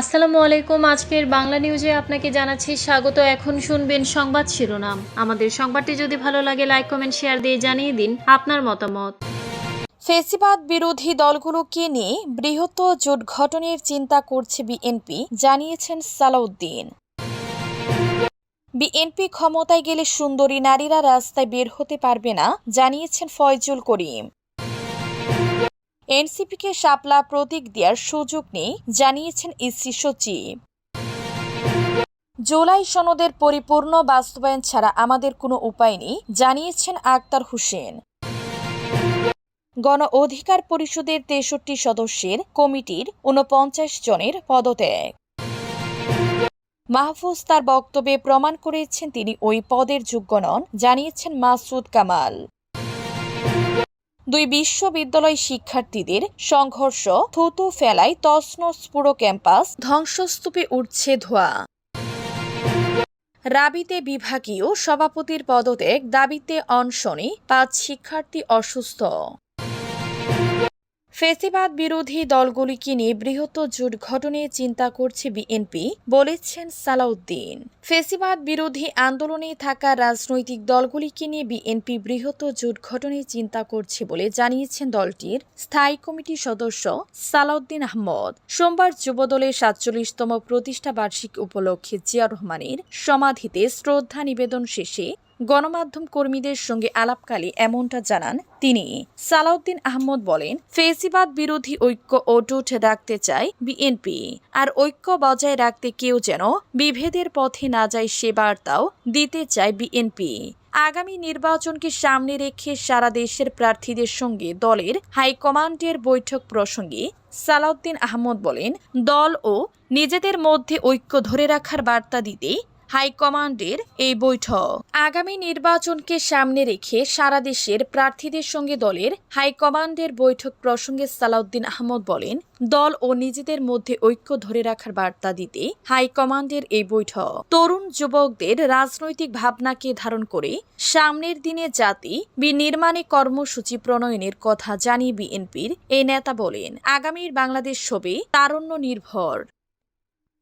আসসালামু আলাইকুম। আজকের বাংলা নিউজে আপনাকে জানাচ্ছি স্বাগত। এখন শুনবেন সংবাদ শিরোনাম। আমাদের সংবাদটি যদি ভালো লাগে লাইক কমেন্ট শেয়ার দিয়ে জানিয়ে দিন আপনার মতামত। ফেসিবাদ বিরোধী দলগুলোকে নিয়ে বৃহত্তর জোট গঠনের চিন্তা করছে বিএনপি, জানিয়েছেন সালাউদ্দিন। বিএনপি ক্ষমতায় গেলে সুন্দরী নারীরা রাস্তায় বের হতে পারবে না, জানিয়েছেন ফয়জুল করিম। এনসিপিকে শাপলা প্রতীক দেওয়ার সুযোগ নেই জানিয়েছেন ইসি সচিব। জুলাই সনদের পরিপূর্ণ বাস্তবায়ন ছাড়া আমাদের কোনো উপায় নেই, জানিয়েছেন আক্তার হোসেন। গণ অধিকার পরিষদের তেষট্টি সদস্যের কমিটির ঊনপঞ্চাশ জনের পদত্যাগ। মাহফুজ তার বক্তব্যে প্রমাণ করেছেন তিনি ওই পদের যোগ্য নন, জানিয়েছেন মাসুদ কামাল। দুই বিশ্ববিদ্যালয় শিক্ষার্থীদের সংঘর্ষ, থুতু ফেলায় তসনস পুরো ক্যাম্পাস ধ্বংসস্তূপে উঠছে ধোয়া। রাবিতে বিভাগীয় সভাপতির পদত্যাগ, দাবিতে অনশনে পাঁচ শিক্ষার্থী অসুস্থ। ফেসিবাদ বিরোধী দলগুলিকে নিয়ে বৃহত্তর জোট ঘটনে চিন্তা করছে বিএনপি, বলেছেন সালাউদ্দিন। ফেসিবাদ বিরোধী আন্দোলনে থাকা রাজনৈতিক দলগুলিকে নিয়ে বিএনপি বৃহত্তর জোট ঘটনে চিন্তা করছে বলে জানিয়েছেন দলটির স্থায়ী কমিটির সদস্য সালাউদ্দিন আহমদ। সোমবার যুবদলের সাতচল্লিশতম প্রতিষ্ঠা বার্ষিক উপলক্ষে জিয়া রহমানের সমাধিতে শ্রদ্ধা নিবেদন শেষে গণমাধ্যম কর্মীদের সঙ্গে আলাপকালে এমনটা জানান তিনি। সালাউদ্দিন আহমদ বলেন, ফেসিবাদ বিরোধী ঐক্য অটুট রাখতে চায় বিএনপি, আর ঐক্য বজায় রাখতে কেউ যেন বিভেদের পথে না যায় সে বার্তাও দিতে চায় বিএনপি। আগামী নির্বাচনকে সামনে রেখে সারা দেশের প্রার্থীদের সঙ্গে দলের হাইকমান্ডের বৈঠক প্রসঙ্গে সালাউদ্দিন আহমদ বলেন, দল ও নিজেদের মধ্যে ঐক্য ধরে রাখার বার্তা দিতে হাইকমান্ডের এই বৈঠক। আগামী নির্বাচনকে সামনে রেখে সারা দেশের প্রার্থীদের সঙ্গে দলের হাইকমান্ডের বৈঠক প্রসঙ্গে সালাউদ্দিন আহমদ বলেন, দল ও নিজেদের মধ্যে ঐক্য ধরে রাখার বার্তা দিতে হাইকমান্ডের এই বৈঠক। তরুণ যুবকদের রাজনৈতিক ভাবনাকে ধারণ করে সামনের দিনে জাতি বিনির্মাণে কর্মসূচি প্রণয়নের কথা জানিয়ে বিএনপির এই নেতা বলেন, আগামীর বাংলাদেশ হবে তারুণ্য নির্ভর।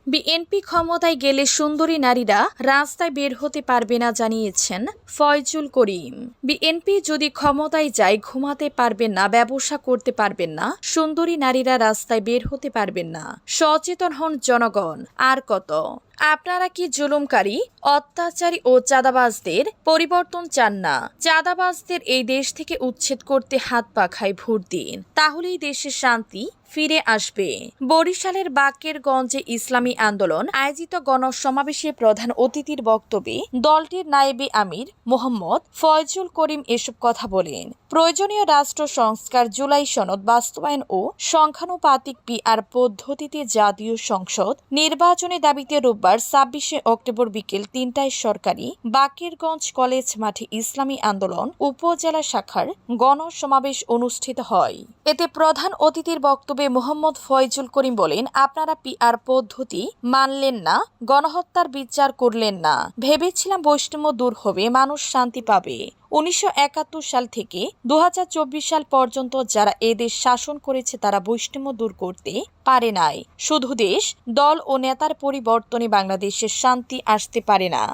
বিএনপি ক্ষমতায় গেলে সুন্দরী নারীরা রাস্তায় বের হতে পারবে না জানিয়েছেন ফয়জুল করিম। বিএনপি যদি ক্ষমতায় যায়, ঘুমাতে পারবেন না, ব্যবসা করতে পারবেন না, সুন্দরী নারীরা রাস্তায় বের হতে পারবেন না। সচেতন হন জনগণ। আর কত? আপনারা কি জুলুমকারী, অত্যাচারী ও চাঁদাবাজদের পরিবর্তন চান না? চাঁদাবাজদের এই দেশ থেকে উচ্ছেদ করতে হাত পাখায় ভোট দিন। তাহলেই দেশে শান্তি ফিরে আসবে। বরিশালের বাকের গঞ্জে ইসলামী আন্দোলন আয়োজিত গণসমাবেশে প্রধান অতিথির বক্তব্যে দলটির নায়েবে আমির মোহাম্মদ ফয়জুল করিম এসব কথা বলেন। প্রয়োজনীয় রাষ্ট্র সংস্কার জুলাই সনদ বাস্তবায়ন ও সংখ্যানুপাতিক পিআর পদ্ধতিতে জাতীয় সংসদ নির্বাচনের দাবিতে রোববার ছাব্বিশে অক্টোবর বিকেল তিনটায় সরকারি বাকেরগঞ্জ কলেজ মাঠে ইসলামী আন্দোলন উপজেলা শাখার গণসমাবেশ অনুষ্ঠিত হয়। এতে প্রধান অতিথির বক্তব্যে মোহাম্মদ ফয়জুল করিম বলেন, আপনারা পিআর পদ্ধতি মানলেন না, গণহত্যার বিচার করলেন না। ভেবেছিলাম বৈষম্য দূর হবে, মানুষ শান্তি পাবে। উনিশশো একাত্তর সাল থেকে দু হাজার চব্বিশ সাল পর্যন্ত যারা এদেশ শাসন করেছে, তারা বৈষম্য দূর করতে পারে নাই। শুধু দেশ, দল ও নেতার পরিবর্তনে বাংলাদেশের শান্তি আসতে পারে না।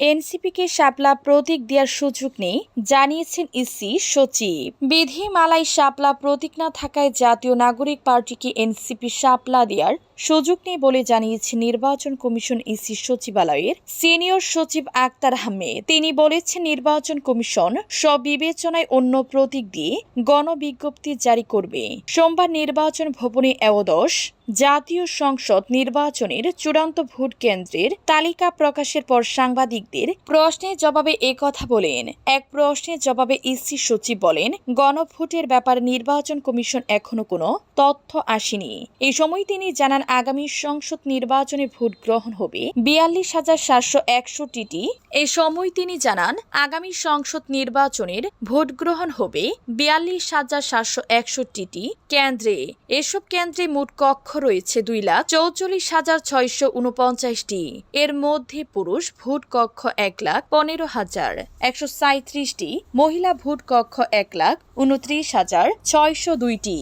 এনসিপিকে শাপলা প্রতীক দেওয়ার সুযোগ নেই, জানিয়েছেন ইসি সচিব। বিধি বিধিমালায় শাপলা প্রতীক না থাকায় জাতীয় নাগরিক পার্টিকে এনসিপি শাপলা দেওয়ার সুযোগ নেই বলে জানিয়েছে নির্বাচন কমিশন ইসি সচিবালয়ের সিনিয়র সচিব আক্তার আহমেদ। তিনি বলেছেন, নির্বাচন কমিশন সব বিবেচনায় অন্য প্রতীক দিয়ে গণবিজ্ঞপ্তি জারি করবে। সোমবার নির্বাচন ভবনে এওদশ জাতীয় সংসদ নির্বাচনের চূড়ান্ত ভোট কেন্দ্রের তালিকা প্রকাশের পর সাংবাদিকদের প্রশ্নের জবাবে কথা বলেন। এক প্রশ্নের জবাবে ইসি সচিব বলেন, গণভোটের ব্যাপারে নির্বাচন কমিশন এখনও কোনো তথ্য আসেনি। এই সময় তিনি জানান আগামী সংসদ নির্বাচনে ভোট গ্রহণ হবে বিয়াল্লিশ হাজার সাতশো একষট্টিটি। এ সময় তিনি জানান, আগামী সংসদ নির্বাচনের ভোট গ্রহণ হবে বিয়াল্লিশ হাজার সাতশো একষট্টিটি কেন্দ্রে। এসব কেন্দ্রে মোট কক্ষ রয়েছে দুই লাখ চৌচল্লিশ হাজার ছয়শো উনপঞ্চাশটি। এর মধ্যে পুরুষ ভোট কক্ষ এক লাখ পনেরো হাজার একশো সাঁত্রিশটি মহিলা ভোট কক্ষ এক লাখ উনত্রিশ হাজার ছয়শো দুইটি।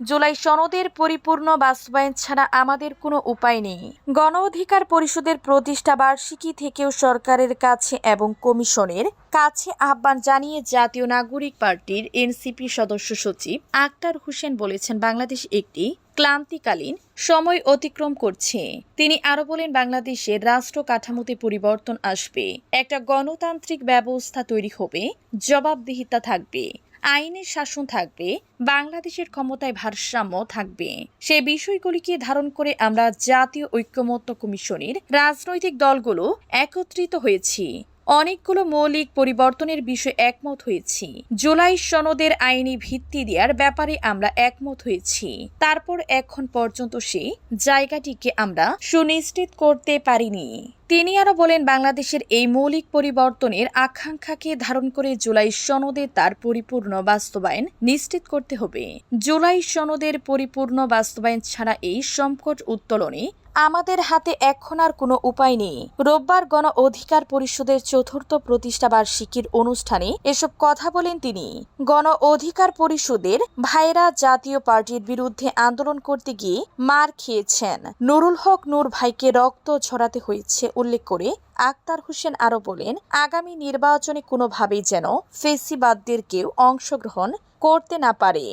জুলাই সনদের পরিপূর্ণ বাস্তবায়ন ছাড়া আমাদের কোনো উপায় নেই। গণ অধিকার পরিষদের প্রতিষ্ঠা বার্ষিকী থেকেও সরকারের কাছে এবং কমিশনের কাছে আহ্বান জানিয়ে জাতীয় নাগরিক পার্টির এনসিপি সদস্য সচিব আক্তার হোসেন বলেছেন, বাংলাদেশ একটি ক্লান্তিকালীন সময় অতিক্রম করছে। তিনি আরও বলেন, বাংলাদেশের রাষ্ট্র কাঠামোতে পরিবর্তন আসবে। একটা গণতান্ত্রিক ব্যবস্থা তৈরি হবে, জবাবদিহিতা থাকবে। আইনের শাসন থাকবে, বাংলাদেশের ক্ষমতায় ভারসাম্য থাকবে। সে বিষয়গুলিকে ধারণ করে আমরা জাতীয় ঐক্যমত্য কমিশনের রাজনৈতিক দলগুলো একত্রিত হয়েছি। অনেকগুলো মৌলিক পরিবর্তনের বিষয়ে একমত হয়েছি। জুলাই সনদের আইনি ভিত্তি দেওয়ার ব্যাপারে আমরা একমত হয়েছি। তারপর এখন পর্যন্ত সে জায়গাটিকে আমরা সুনিশ্চিত করতে পারিনি। তিনি আরও বলেন, বাংলাদেশের এই মৌলিক পরিবর্তনের আকাঙ্ক্ষাকে ধারণ করে জুলাই সনদে তার পরিপূর্ণ বাস্তবায়ন নিশ্চিত করতে হবে। জুলাই সনদের পরিপূর্ণ বাস্তবায়ন ছাড়া এই সংকট উত্তোলনে আমাদের হাতে এখন আর কোনো উপায় নেই। রোববার গণ অধিকার পরিষদের চতুর্থ প্রতিষ্ঠা বার্ষিকীর অনুষ্ঠানে এসব কথা বলেন তিনি। গণ অধিকার পরিষদের ভাইরা জাতীয় পার্টির বিরুদ্ধে আন্দোলন করতে গিয়ে মার খেয়েছেন। নুরুল হক নূর ভাইকে রক্ত ঝরাতে হয়েছে উল্লেখ করে আক্তার হোসেন আরও বলেন, আগামী নির্বাচনে কোনোভাবেই যেন ফেসিবাদদের কেউ অংশগ্রহণ করতে না পারে।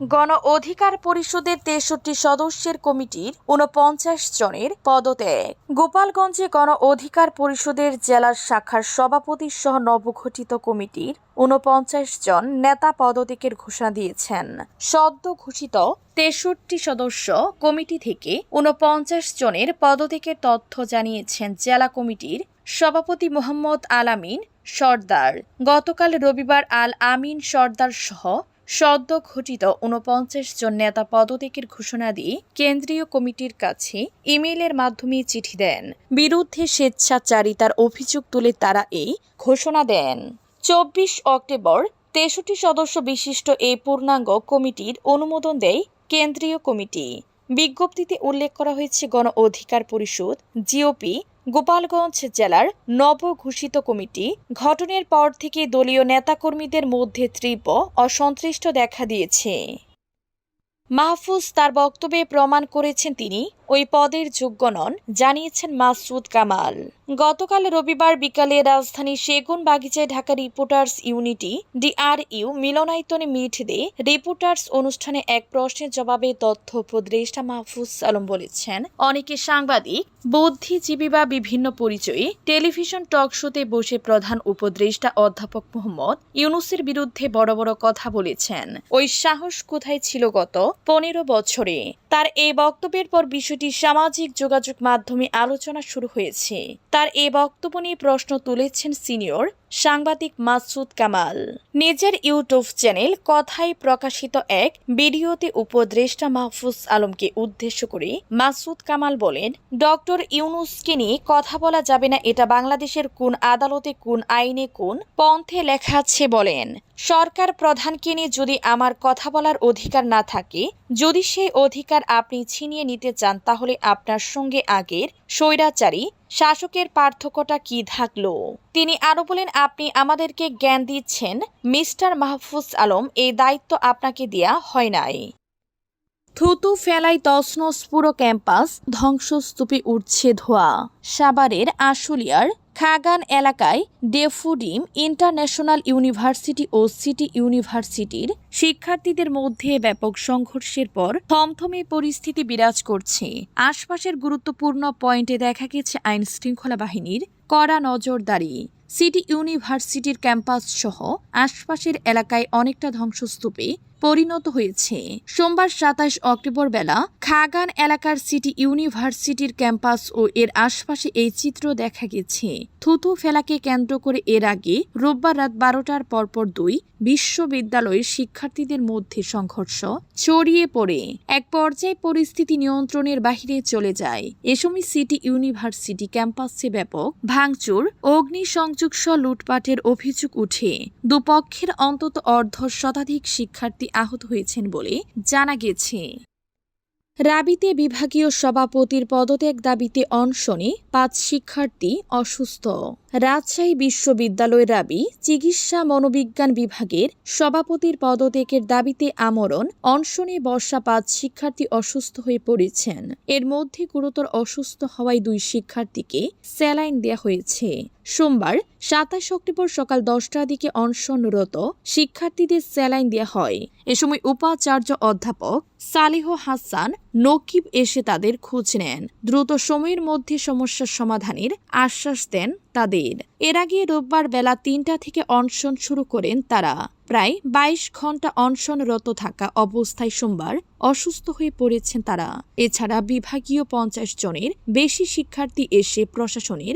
গণ অধিকার পরিষদের তেষট্টি সদস্যের কমিটির উনপঞ্চাশ জনের পদত্যাগ। গোপালগঞ্জে গণ অধিকার পরিষদের জেলার শাখার সভাপতি সহ নবগঠিত কমিটির উনপঞ্চাশ জন নেতা পদত্যাগের ঘোষণা দিয়েছেন। সদ্য ঘোষিত তেষট্টি সদস্য কমিটি থেকে উনপঞ্চাশ জনের পদত্যাগের তথ্য জানিয়েছেন জেলা কমিটির সভাপতি মোহাম্মদ আলামিন সর্দার। গতকাল রবিবার আল আমিন সর্দার সহ সদ্য ঘটিত উনপঞ্চাশ জন নেতা পদত্যাগের ঘোষণা দিয়ে কেন্দ্রীয় কমিটির কাছে ইমেইলের মাধ্যমে চিঠি দেন। বিরুদ্ধে স্বেচ্ছাচারিতার অভিযোগ তুলে তারা এই ঘোষণা দেন। চব্বিশ অক্টোবর তেষট্টি সদস্য বিশিষ্ট এই পূর্ণাঙ্গ কমিটির অনুমোদন দেয় কেন্দ্রীয় কমিটি। বিজ্ঞপ্তিতে উল্লেখ করা হয়েছে গণ অধিকার পরিষদ, জিওপি গোপালগঞ্জ জেলার নবঘোষিত কমিটি ঘটনের পর থেকে দলীয় নেতাকর্মীদের মধ্যে তীব্র অসন্তুষ্ট দেখা দিয়েছে। মাহফুজ তার বক্তব্যে প্রমাণ করেছেন তিনি, ওই পদের যোগ্য নন, জানিয়েছেন মাসুদ কামাল। গতকাল রবিবার বিকালে রাজধানী সেগুন বাগিচায় ঢাকা রিপোর্টার্স ইউনিটি, ডিআরইউ, মিলনায়তনে মিট দে রিপোর্টার্স অনুষ্ঠানে এক প্রশ্নের জবাবে তথ্য উপদেষ্টা মাহফুজ আলম বলেছেন, অনেকে সাংবাদিক, বুদ্ধিজীবী বা বিভিন্ন পরিচয়ে, টেলিভিশন টক শোতে বসে প্রধান উপদেষ্টা অধ্যাপক মোহাম্মদ ইউনুসের বিরুদ্ধে বড় বড় কথা বলেছেন। ওই সাহস কোথায় ছিল গত? পনেরো বছরে। তার এই বক্তব্যের পর বিষয়টি সামাজিক যোগাযোগ মাধ্যমে আলোচনা শুরু হয়েছে। তার এই বক্তব্য নিয়ে প্রশ্ন তুলেছেন সিনিয়র সাংবাদিক মাসুদ কামাল। নিজের ইউটিউব চ্যানেল কথায় প্রকাশিত এক ভিডিওতে উপদেষ্টা মাহফুজ আলমকে উদ্দেশ্য করে মাসুদ কামাল বলেন, ডক্টর ইউনুসকে নিয়ে কথা বলা যাবে না, এটা বাংলাদেশের কোন আদালতে, কোন আইনে, কোন পন্থে লেখা আছে বলেন। সরকার প্রধানকে নিয়ে যদি আমার কথা বলার অধিকার না থাকে, যদি সেই অধিকার আপনি ছিনিয়ে নিতে চান, তাহলে আপনার সঙ্গে আগের স্বৈরাচারী শাসকের পার্থক্যটা কি থাকল? তিনি আরও বলেন, আপনি আমাদেরকে জ্ঞান দিচ্ছেন, মিস্টার মাহফুজ আলম, এই দায়িত্ব আপনাকে দেয়া হয় নাই। থুতু ফেলাই তসনস পুরো ক্যাম্পাস ধ্বংসস্তূপে উঠছে ধোয়া। সাভারের আশুলিয়ার খাগান এলাকায় ডেফুডিম ইন্টারন্যাশনাল ইউনিভার্সিটি ও সিটি ইউনিভার্সিটির শিক্ষার্থীদের মধ্যে ব্যাপক সংঘর্ষের পর থমথমে পরিস্থিতি বিরাজ করছে। আশপাশের গুরুত্বপূর্ণ পয়েন্টে দেখা গেছে আইন শৃঙ্খলা বাহিনীর কড়া নজরদারি। সিটি ইউনিভার্সিটির ক্যাম্পাস সহ আশপাশের এলাকায় অনেকটা ধ্বংসস্তূপে পরিণত হয়েছে। সোমবার সাতাশ অক্টোবর বেলা খাগান এলাকার সিটি ইউনিভার্সিটির ক্যাম্পাস ও এর আশপাশে এই চিত্র দেখা গেছে। থুতু ফেলাকে কেন্দ্র করে এর আগে রোববার রাত বারোটার পরপর দুই বিশ্ববিদ্যালয়ের শিক্ষার্থীদের মধ্যে সংঘর্ষ ছড়িয়ে পড়ে। এক পর্যায়ে পরিস্থিতি নিয়ন্ত্রণের বাহিরে চলে যায়। এ সময় সিটি ইউনিভার্সিটি ক্যাম্পাসে ব্যাপক ভাঙচুর, অগ্নিসংযোগ সহ লুটপাটের অভিযোগ উঠে। দুপক্ষের অন্তত অর্ধ শতাধিক শিক্ষার্থী আহত হয়েছেন বলে জানা গেছে। রাবিতে বিভাগীয় সভাপতির পদত্যাগ দাবিতে অনশনে পাঁচ শিক্ষার্থী অসুস্থ। রাজশাহী বিশ্ববিদ্যালয়ের রাবি চিকিৎসা মনোবিজ্ঞান বিভাগের সভাপতির পদত্যাগের দাবিতে আমরণ, অনশনে বর্ষা পাঁচ শিক্ষার্থী অসুস্থ হয়ে পড়েছেন। এর মধ্যে গুরুতর অসুস্থ হওয়ায় দুই শিক্ষার্থীকে স্যালাইন দেওয়া হয়েছে। সোমবার, সাতাশ অক্টোবর সকাল দশটার দিকে অনশনরত শিক্ষার্থীদের স্যালাইন দেওয়া হয়। এ সময় উপাচার্য অধ্যাপক সালেহ হাসান নকিব এসে তাদের খোঁজ নেন। দ্রুত সময়ের মধ্যে সমস্যার সমাধানের আশ্বাস দেন তাদের। এর আগে রোববার বেলা তিনটা থেকে অনশন শুরু করেন তারা। প্রায় বাইশ ঘণ্টা অনশনরত থাকা অবস্থায় সোমবার অসুস্থ হয়ে পড়েছেন তারা। এছাড়া বিভাগীয় পঞ্চাশ জনের বেশি শিক্ষার্থী এসে প্রশাসনের